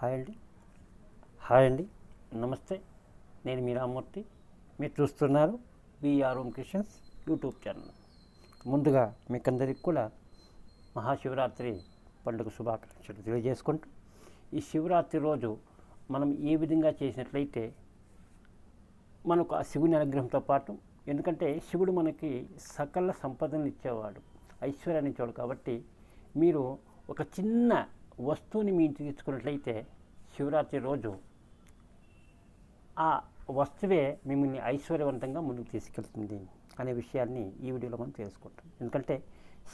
Hi అండి. Hi అండి. నమస్తే. నేను మీ రామ్మూర్తి. మీరు చూస్తున్నారు BR Om Kishans YouTube channel ముందుగా మీకందరికి కూడా మహాశివరాత్రి పండుగ శుభాకాంక్షలు తెలియజేసుకుంటూ ఈ శివరాత్రి రోజు మనం ఏ విధంగా చేసినట్లయితే మనకు ఆ శివుని అనుగ్రహంతో పాటు ఎందుకంటే శివుడు మనకి సకల సంపదను ఇచ్చేవాడు ఐశ్వర్యాన్ని ఇచ్చేవాడు కాబట్టి మీరు ఒక చిన్న వస్తువుని మీ ఇంటికి తెచ్చుకున్నట్లయితే శివరాత్రి రోజు ఆ వస్తువే మిమ్మల్ని ఐశ్వర్యవంతంగా ముందుకు తీసుకెళ్తుంది అనే విషయాన్ని ఈ వీడియోలో మనం తెలుసుకుంటాం. ఎందుకంటే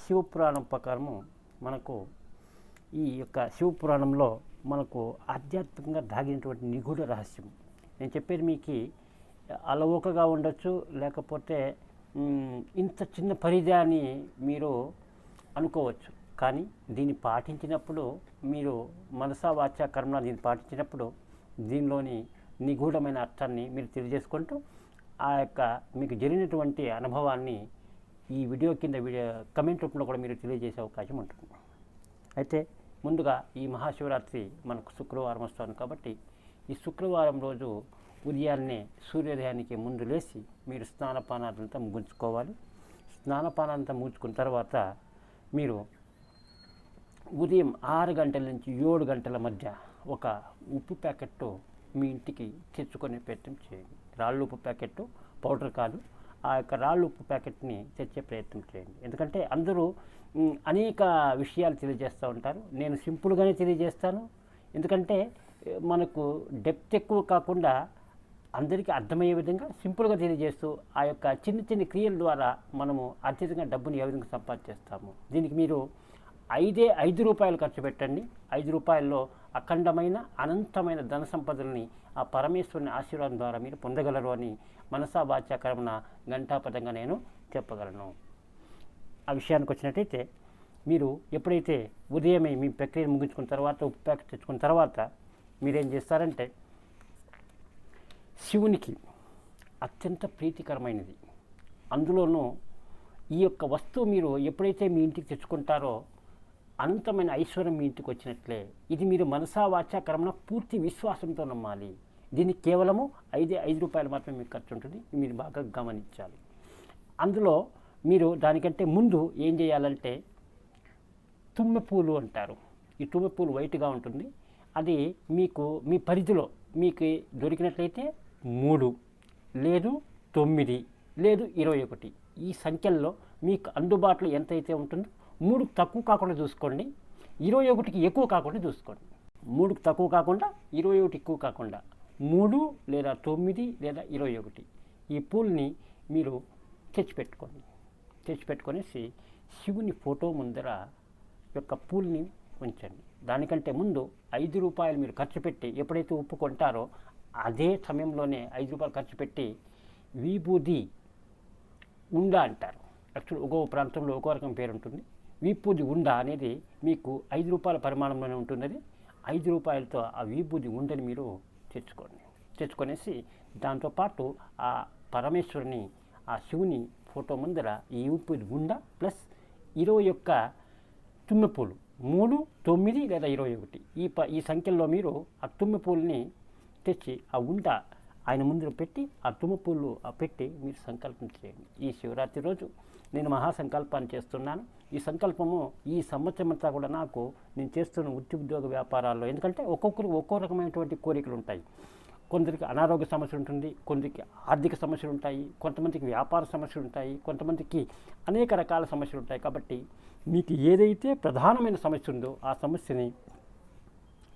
శివపురాణం ప్రకారము మనకు ఈ యొక్క శివపురాణంలో మనకు ఆధ్యాత్మికంగా దాగినటువంటి నిగూఢ రహస్యం. నేను చెప్పేది మీకు అలవోకగా ఉండొచ్చు లేకపోతే ఇంత చిన్న పరిధి అని మీరు అనుకోవచ్చు. కానీ దీన్ని పాటించినప్పుడు మీరు మనసా వాచ కర్మ దీన్ని పాటించినప్పుడు దీనిలోని నిగూఢమైన అర్థాన్ని మీరు తెలియజేసుకుంటూ ఆ యొక్క మీకు జరిగినటువంటి అనుభవాన్ని ఈ వీడియో కింద వీడియో కమెంట్ రూపంలో కూడా మీరు తెలియజేసే అవకాశం ఉంటుంది. అయితే ముందుగా ఈ మహాశివరాత్రి మనకు శుక్రవారం వస్తుంది కాబట్టి ఈ శుక్రవారం రోజు ఉదయాన్నే సూర్యోదయానికి ముందు లేచి మీరు స్నానపానాలంతా ముగించుకోవాలి. స్నానపానాలంతా ముగించుకున్న తర్వాత మీరు ఉదయం ఆరు గంటల నుంచి ఏడు గంటల మధ్య ఒక ఉప్పు ప్యాకెట్తో మీ ఇంటికి తెచ్చుకునే ప్రయత్నం చేయండి. రాళ్ళు ఉప్పు ప్యాకెట్ పౌడర్ కాదు ఆ యొక్క రాళ్ళు ఉప్పు ప్యాకెట్ని తెచ్చే ప్రయత్నం చేయండి. ఎందుకంటే అందరూ అనేక విషయాలు తెలియజేస్తూ ఉంటారు. నేను సింపుల్గానే తెలియజేస్తాను. ఎందుకంటే మనకు డెప్త్ ఎక్కువ కాకుండా అందరికీ అర్థమయ్యే విధంగా సింపుల్గా తెలియజేస్తూ ఆ యొక్క చిన్న చిన్న క్రియల ద్వారా మనము అత్యధికంగా డబ్బుని ఏ విధంగా సంపాదించేస్తాము. దీనికి మీరు ఐదే ఐదు రూపాయలు ఖర్చు పెట్టండి. ఐదు రూపాయల్లో అఖండమైన అనంతమైన ధన సంపదల్ని ఆ పరమేశ్వరుని ఆశీర్వాదం ద్వారా మీరు పొందగలరు అని మనసా వాచ్యాకరమున ఘంటాపదంగా నేను చెప్పగలను. ఆ విషయానికి వచ్చినట్టయితే మీరు ఎప్పుడైతే ఉదయమే మీ ప్రక్రియను ముగించుకున్న తర్వాత ఉప్పు ప్యాకెట్ తెచ్చుకున్న తర్వాత మీరేం చేస్తారంటే శివునికి అత్యంత ప్రీతికరమైనది. అందులోనూ ఈ యొక్క వస్తువు మీరు ఎప్పుడైతే మీ ఇంటికి తెచ్చుకుంటారో అనంతమైన ఐశ్వర్యం మీ ఇంటికి వచ్చినట్లే. ఇది మీరు మనసా వాచా కర్మన పూర్తి విశ్వాసంతో నమ్మాలి. దీన్ని కేవలము ఐదే ఐదు రూపాయలు మాత్రమే మీకు ఖర్చు ఉంటుంది. ఇది మీరు బాగా గమనించాలి. అందులో మీరు దానికంటే ముందు ఏం చేయాలంటే తుమ్మె పూలు అంటారు. ఈ తుమ్మె పూలు వైట్గా ఉంటుంది. అది మీకు మీ పరిధిలో మీకు దొరికినట్లయితే మూడు లేదు తొమ్మిది లేదు ఇరవై ఒకటి. ఈ సంఖ్యల్లో మీకు అందుబాటులో ఎంతైతే ఉంటుందో మూడుకు తక్కువ కాకుండా చూసుకోండి. ఇరవై ఒకటికి ఎక్కువ కాకుండా చూసుకోండి. మూడుకు తక్కువ కాకుండా ఇరవై ఒకటి ఎక్కువ కాకుండా మూడు లేదా తొమ్మిది లేదా ఇరవై ఒకటి. ఈ పూల్ని మీరు తెచ్చిపెట్టుకోండి తెచ్చిపెట్టుకొనేసి శివుని ఫోటో ముందర యొక్క పూల్ని ఉంచండి. దానికంటే ముందు ఐదు రూపాయలు మీరు ఖర్చు పెట్టి ఎప్పుడైతే ఉప్పు కొంటారో అదే సమయంలోనే ఐదు రూపాయలు ఖర్చు పెట్టి విభూది ఉండ అంటారు. యాక్చువల్ ఒక్కో ప్రాంతంలో ఒక్కో రకం పేరు ఉంటుంది. వీపూది ఉండ అనేది మీకు ఐదు రూపాయల పరిమాణంలోనే ఉంటున్నది. ఐదు రూపాయలతో ఆ వీపూది ఉండని మీరు తెచ్చుకోండి. తెచ్చుకొనేసి దాంతోపాటు ఆ పరమేశ్వరుని ఆ శివుని ఫోటో ముందర ఈ ఊపిరి గుండ ప్లస్ ఇరవై యొక్క తుమ్మెపూలు. మూడు తొమ్మిది లేదా ఇరవై ఒకటి. ఈ ప ఈ సంఖ్యల్లో మీరు ఆ తుమ్మెపూలని తెచ్చి ఆ ఉండ ఆయన ముందు పెట్టి ఆ తుమ్మపూలు ఆ పెట్టి మీరు సంకల్పం చేయండి. ఈ శివరాత్రి రోజు నేను మహాసంకల్పాన్ని చేస్తున్నాను. ఈ సంకల్పము ఈ సంవత్సరం అంతా కూడా నాకు నేను చేస్తున్న వృత్తి ఉద్యోగ వ్యాపారాల్లో ఎందుకంటే ఒక్కొక్కరికి ఒక్కో రకమైనటువంటి కోరికలు ఉంటాయి. కొందరికి అనారోగ్య సమస్యలు ఉంటుంది కొందరికి ఆర్థిక సమస్యలు ఉంటాయి కొంతమందికి వ్యాపార సమస్యలు ఉంటాయి కొంతమందికి అనేక రకాల సమస్యలు ఉంటాయి. కాబట్టి మీకు ఏదైతే ప్రధానమైన సమస్య ఉందో ఆ సమస్యని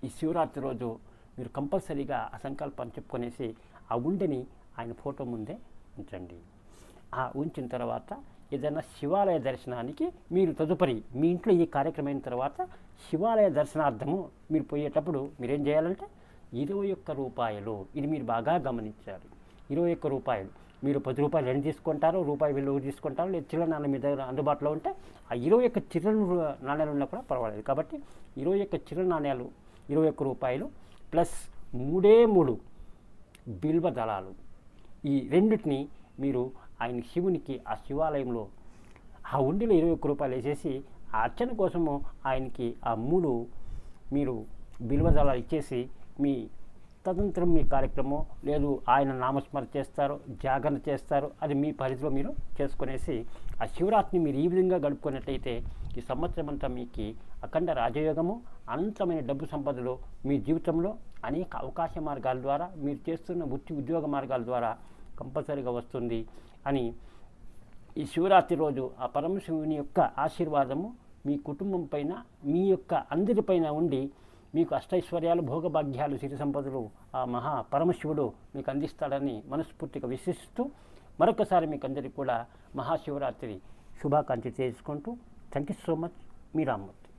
ఈ శివరాత్రి రోజు మీరు కంపల్సరీగా ఆ సంకల్పాన్ని చెప్పుకొనేసి ఆ గుండెని ఆయన ఫోటో ముందే ఉంచండి. ఆ ఉంచిన తర్వాత ఏదైనా శివాలయ దర్శనానికి మీరు తదుపరి మీ ఇంట్లో ఈ కార్యక్రమం అయిన తర్వాత శివాలయ దర్శనార్థము మీరు పోయేటప్పుడు మీరేం చేయాలంటే ఇరవై ఒక్క రూపాయలు ఇది మీరు బాగా గమనించాలి. ఇరవై ఒక్క రూపాయలు మీరు పది రూపాయలు రెండు తీసుకుంటారో రూపాయి విలువ తీసుకుంటారో లేదా చిల్లర నాణ్యం మీ దగ్గర అందుబాటులో ఉంటే ఆ ఇరవై ఒక్క చిల్లర నాణ్యాలు ఉన్నా కూడా పర్వాలేదు. కాబట్టి ఇరవై ఒక్క చిల్లర నాణ్యాలు ఇరవై ఒక్క రూపాయలు ప్లస్ మూడే మూడు బిల్వ దళాలు. ఈ రెండిటిని మీరు ఆయన శివునికి ఆ శివాలయంలో ఆ ఉండిలో ఇరవై ఒక్క రూపాయలు వేసేసి ఆ అర్చన కోసము ఆయనకి ఆ మూడు మీరు బిల్వదళాలు ఇచ్చేసి మీ తదనంతరం మీ కార్యక్రమం లేదు ఆయన నామస్మరణ చేస్తారు జాగరణ చేస్తారు అది మీ పరిధిలో మీరు చేసుకునేసి ఆ శివరాత్రిని మీరు ఈ విధంగా గడుపుకున్నట్లయితే ఈ సంవత్సరం అంతా మీకు అఖండ రాజయోగము అనంతమైన డబ్బు సంపదలు మీ జీవితంలో అనేక అవకాశ మార్గాల ద్వారా మీరు చేస్తున్న వృత్తి ఉద్యోగ మార్గాల ద్వారా కంపల్సరీగా వస్తుంది అని ఈ శివరాత్రి రోజు ఆ పరమశివుని యొక్క ఆశీర్వాదము మీ కుటుంబం పైన మీ యొక్క అందరిపైన ఉండి మీకు అష్టైశ్వర్యాలు భోగభాగ్యాలు సిరి సంపదలు ఆ మహా పరమశివుడు మీకు అందిస్తాడని మనస్ఫూర్తిగా విశ్వసిస్తూ మరొకసారి మీకు అందరికీ కూడా మహాశివరాత్రి శుభాకాంక్షలు చేసుకుంటూ థ్యాంక్ యూ సో మచ్ మీ రామ్మూర్తి.